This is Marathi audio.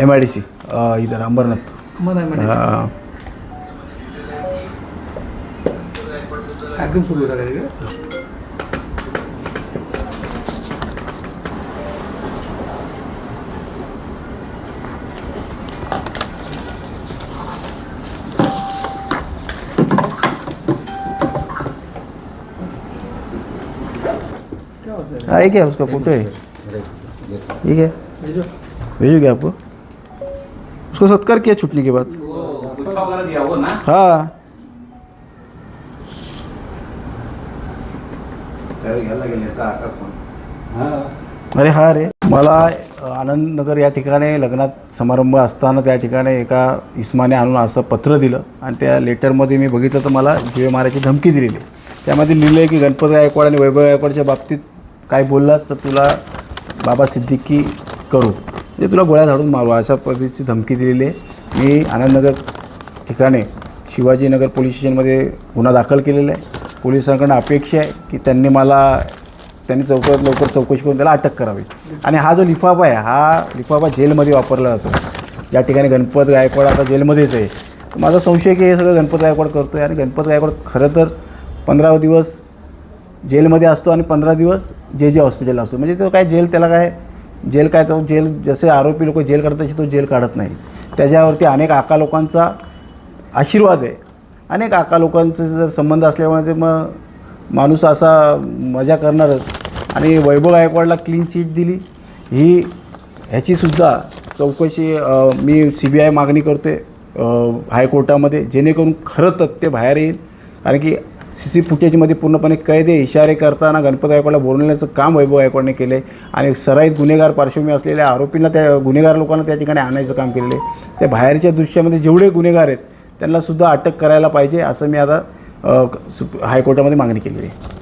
एम आय डी सी इधर अंबरनाथ. हाँ, कार्यक्रम सुरू होता का तिकडे? क्या है हाँ, है उसका फोटो है ठीक है भेजो भेजोगे आपको उसको सत्कार किया छूटने के बाद। वो गुच्छा वगैरह दिया होगा ना? हाँ। हाँ। अरे हा रे मला आनंद नगर या ठिकाणी लग्नात समारंभ असताना त्या ठिकाणी एका इस्माने आणून असं पत्र दिलं आणि त्या लेटरमध्ये मी बघितलं तर मला जीवे मारायची धमकी दिलेली. त्यामध्ये लिहिलं आहे की गणपती गायकवाड आणि वैभव गायकवाडच्या बाबतीत काय बोललास तर तुला बाबा सिद्दीकी करू. म्हणजे तुला गोळ्या झाडून मारू अशा पद्धतीची धमकी दिलेली आहे. मी आनंदनगर ठिकाणी शिवाजीनगर पोलीस स्टेशनमध्ये गुन्हा दाखल केलेला आहे. पोलिसांकडून अपेक्षा आहे की त्यांनी मला त्यांनी चौकात लवकर चौकशी करून त्याला अटक करावी. आणि हा जो लिफाफा आहे हा लिफाफा जेलमध्ये वापरला जातो. ज्या ठिकाणी गणपत गायकवाड आता जेलमध्येच आहे. माझा संशय की हे सगळं गणपत गायकवाड करतो आहे आणि गणपत गायकवाड खरं तर पंधरा दिवस जेलमध्ये असतो आणि पंधरा दिवस जे जे हॉस्पिटलला असतो. म्हणजे तो काय जेल त्याला काय जेल काय तो जेल जसे आरोपी लोक जेल काढतात तसे तो जेल काढत नाही. त्याच्यावरती अनेक आका लोकांचा आशीर्वाद आहे. अनेक आका लोकांचे जर संबंध असल्यामुळे ते मग माणूस असा मजा करणारच. आणि वैभव गायकवाडला क्लीन चिट दिली. ही ह्याचीसुद्धा चौकशी मी सी बी आय मागणी करते हायकोर्टामध्ये जेणेकरून खरं तथ्य बाहेर येईल. कारण की सी सी फुटेजमध्ये पूर्णपणे कैदे इशारे करताना गणपत गायकवाडला बोलवण्याचं काम वैभव गायकवाडने केलं आहे आणि सराईत गुन्हेगार पार्श्वभूमी असलेल्या आरोपींना त्या गुन्हेगार लोकांना त्या ठिकाणी आणायचं काम केलेलं आहे. त्या बाहेरच्या दृश्यामध्ये जेवढे गुन्हेगार आहेत त्यांनासुद्धा अटक करायला पाहिजे असं मी आता हायकोर्टामध्ये मागणी केलेली आहे.